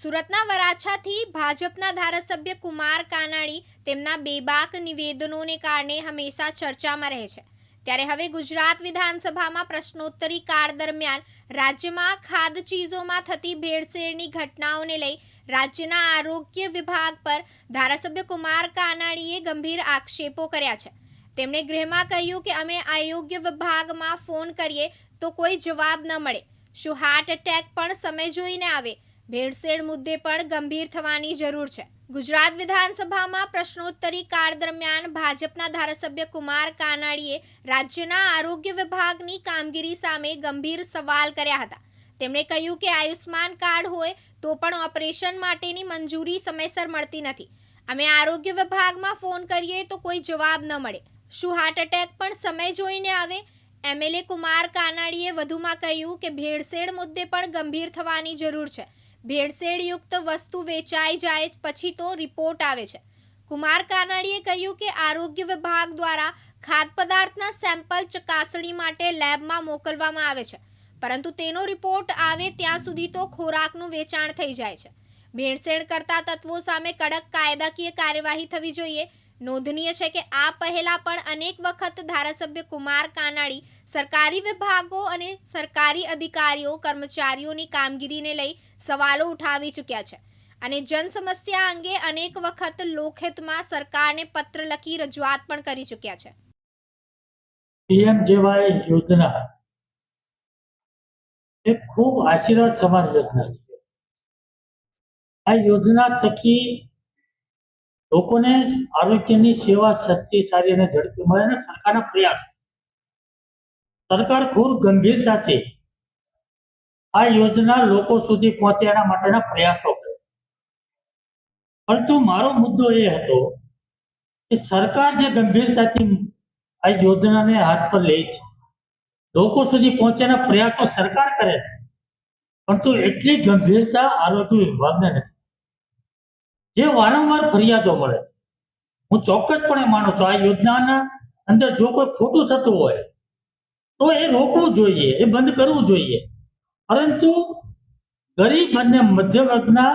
સુરતના વરાછાથી ભાજપના ધારાસભ્ય કુમાર કાનાણી તેમના બેબાક નિવેદનોને કારણે હંમેશા ચર્ચામાં રહે છે. ત્યારે હવે ગુજરાત વિધાનસભામાં પ્રશ્નોત્તરી કાળ દરમિયાન રાજ્યમાં ખાદ ચીજોમાં થતી ભેળસેળની ઘટનાઓને લઈ રાજ્યના આરોગ્ય વિભાગ પર ધારાસભ્ય કુમાર કાનાણીએ ગંભીર આક્ષેપો કર્યા છે. તેમણે ગૃહમાં કહ્યું કે અમે આરોગ્ય વિભાગમાં ફોન કરીએ તો કોઈ જવાબ ન મળે. શું હાર્ટ એટેક પણ સમય જોઈને આવે? ભેળસેળ મુદ્દે પણ ગંભીર થવાની જરૂર છે. ગુજરાત વિધાનસભામાં પ્રશ્નોત્તરી કાળ દરમિયાન ભાજપના ધારાસભ્ય કુમાર કાનાણીએ રાજ્યના આરોગ્ય વિભાગની કામગીરી સામે ગંભીર સવાલ કર્યા હતા. તેમણે કહ્યું કે આયુષ્માન કાર્ડ હોય તો પણ ઓપરેશન માટેની મંજૂરી સમયસર મળતી નથી. અમે આરોગ્ય વિભાગમાં ફોન કરીએ તો કોઈ જવાબ ન મળે. શું હાર્ટ એટેક પણ સમય જોઈને આવે? એમએલએ કુમાર કાનાણીએ વધુમાં કહ્યું કે ભેળસેળ મુદ્દે પણ ગંભીર થવાની જરૂર છે. ભેળસેળયુક્ત વસ્તુ વેચાઈ જાય પછી તો રિપોર્ટ આવે છે. કુમાર કાનાણીએ કહ્યું કે આરોગ્ય વિભાગ દ્વારા ખાદ્ય પદાર્થના સેમ્પલ ચકાસણી માટે લેબમાં મોકલવામાં આવે છે. પરંતુ તેનો રિપોર્ટ આવે ત્યાં સુધી તો ખોરાકનું વેચાણ થઈ જાય છે. ભેળસેળ કરતા તત્વો સામે કડક કાયદાકીય કાર્યવાહી થવી જોઈએ. નોંધનીય છે કે આ પહેલા પણ અનેક વખત ધારાસભ્ય કુમાર કાનાણી સરકારી વિભાગો અને સરકારી અધિકારીઓ, કર્મચારીઓની કામગીરીને લઈ સવાલો ઉઠાવી ચૂક્યા છે. અને જન સમસ્યા અંગે અનેક વખત લોકહિતમાં સરકારને પત્ર લખી રજૂઆત પણ કરી ચૂક્યા છે. પીએમ જેવાય યોજના એ ખૂબ આશીર્વાદ સમાન યોજના છે. આ યોજના થકી લોકોને આરોગ્યની સેવા સસ્તી સારી અને ઝડપી મળે અને સરકારના પ્રયાસ. સરકાર ખૂબ ગંભીરતાથી આ યોજના લોકો સુધી પહોંચે એના માટેના પ્રયાસો કરે છે. પરંતુ મારો મુદ્દો એ હતો કે સરકાર જે ગંભીરતાથી આ યોજનાને હાથ પર લે છે, લોકો સુધી પહોંચેના પ્રયાસો સરકાર કરે છે, પરંતુ એટલી ગંભીરતા આરોગ્ય વિભાગને નથી. જે વારંવાર ફરિયાદો મળે છે. હું ચોક્કસપણે માનું છું, આ યોજનાના અંદર જો કોઈ ખોટું થતું હોય, તો એ રોકવું જોઈએ, એ બંધ કરવું જોઈએ. પરંતુ ગરીબ અને મધ્યમ વર્ગના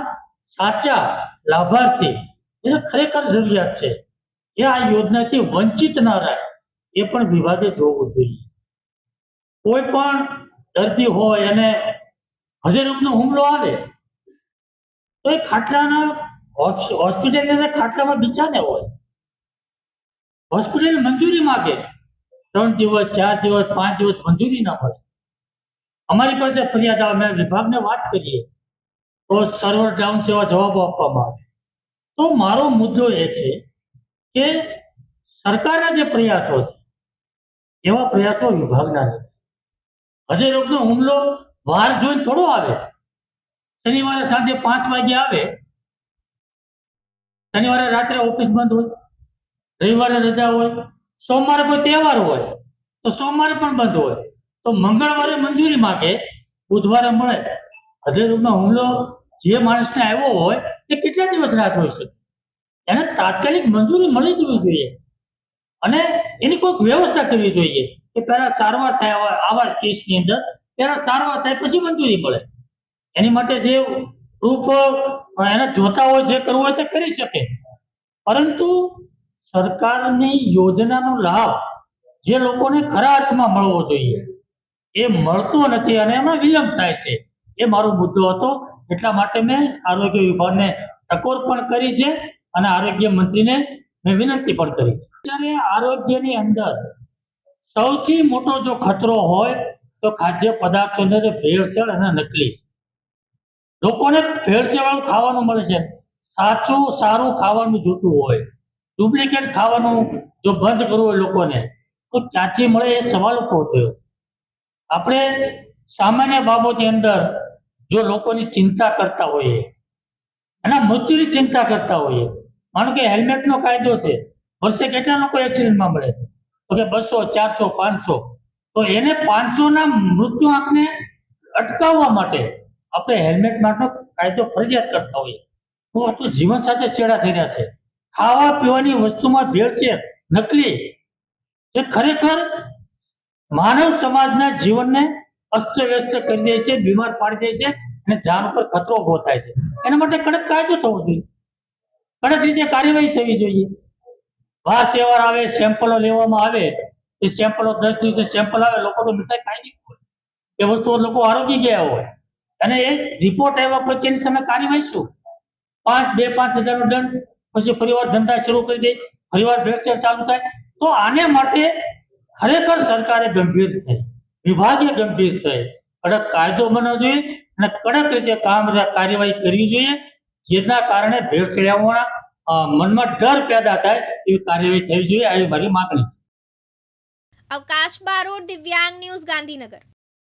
સાચા લાભાર્થી, એને ખરેખર જરૂરિયાત છે એ આ યોજનાથી વંચિત ન રહે, એ પણ વિભાગે જોવું જોઈએ. કોઈ પણ દર્દી હોય અને હૃદયરોગનો હુમલો આવે, તો એ ખાટલાના હોસ્પિટલની ખાટલામાં ને હોય. હોસ્પિટલ મંજૂરી માગે. ત્રણ દિવસ, ચાર દિવસ, પાંચ દિવસ મંજૂરી ના મળે. અમારી પાસે ફરિયાદ આવે, અમે વિભાગને વાત કરીએ. તો સર્વર ડાઉન સેવા જવાબો આપવામાં આવે. તો મારો મુદ્દો એ છે કે સરકારના જે પ્રયાસો છે, એવા પ્રયાસો વિભાગના નથી. હૃદય રોગનો હુમલો વાર જોઈને થોડો આવે. શનિવારે સાંજે પાંચ વાગે આવે શનિવારે રાત્રે ઓફિસ બંધ હોય, રવિવારે રજા હોય, સોમવારે કોઈ તહેવાર હોય, તો સોમવારે પણ બંધ હોય. તો મંગળવારે મંજૂરી માગે, બુધવારે મળે. હૃદય રોગનો હુમલો જે માણસને આવ્યો હોય, તે કેટલા દિવસ રાહ જોઈ શકે? એને તાત્કાલિક મંજૂરી મળી જવી જોઈએ. અને એની કોઈક વ્યવસ્થા કરવી જોઈએ કે પહેલા સારવાર થાય આવા કેસની અંદર, પહેલા સારવાર થાય પછી મંજૂરી મળે. એની માટે જે પ્રૂફ એને જોતા હોય જે કરવું હોય તે કરી શકે. પરંતુ સરકારની યોજનાનો લાભ જે લોકોને ખરા અર્થમાં મળવો જોઈએ, એ મળતો નથી અને એમાં વિલંબ થાય છે. એ મારો મુદ્દો હતો. એટલા માટે મેં આરોગ્ય વિભાગને ટકોર પણ કરી છે અને આરોગ્ય મંત્રીને મેં વિનંતી પણ કરી છે. ત્યારે આરોગ્યની અંદર સૌથી મોટો જો ખતરો હોય, તો ખાદ્ય પદાર્થોની ભેળસેળ અને નકલી છે. લોકોને ભેળસેળ ખાવાનું મળે છે. સાચું, સારું ખાવાનું જોતું હોય. ડુપ્લિકેટ ખાવાનું જો બંધ કરવું હોય લોકોને, તો ક્યાંથી મળે એ સવાલ ઊભો થયો છે. આપણે સામાન્ય બાબતની અંદર જો લોકોની ચિંતા કરતા હોઈએ, એના મૃત્યુની ચિંતા કરતા હોઈએ, માનો કે હેલ્મેટનો કાયદો છે, વર્ષે કેટલા લોકો એક્સિડન્ટમાં મળે છે? તો કે બસો, ચારસો, પાંચસો. તો એને પાંચસોના મૃત્યુ આંકને અટકાવવા માટે આપણે હેલ્મેટ માટેનો કાયદો ફરજિયાત કરતા હોઈએ. તો આપણું જીવન સાથે છેડા થઈ રહ્યા છે. ખાવા પીવાની વસ્તુમાં ભેળ છે, નકલી. એ ખરેખર માનવ સમાજના જીવનને અસ્તવ્યસ્ત કરી દે છે, બીમાર પાડી દે છે અને જાન પર ખતરો ઊભો થાય છે. એના માટે કડક કાયદો થવો જોઈએ. કડક રીતે કાર્યવાહી થવી જોઈએ. વાર તહેવાર આવે સેમ્પલો લેવામાં આવે, એ સેમ્પલો દસ દિવસે સેમ્પલ આવે, લોકો તો મીઠાઈ ખાઈ નહીં હોય. એ વસ્તુઓ લોકો આરોગી ગયા હોય. અને એ રિપોર્ટ આવ્યા પછી એની સામે કાર્યવાહી શું પાંચ, બે, પાંચ હજારનો દંડ, પછી ફરીવાર ધંધા શરૂ કરી દે ફરીવાર ભેળસેળ ચાલુ થાય. તો આને માટે ખરેખર સરકારે ગંભીર થઈ વિભાગે ગંભીર થઈ. કડક કાયદો બનવો જોઈએ અને કડક રીતે કામ કાર્યવાહી કરવી જોઈએ, જેના કારણે ભેળસેળિયાઓના મનમાં ડર પેદા થાય એવી કાર્યવાહી થવી જોઈએ, આવી મારી માગણી છે. અવકાશ બારોડ, દિવ્યાંગ ન્યૂઝ, ગાંધીનગર.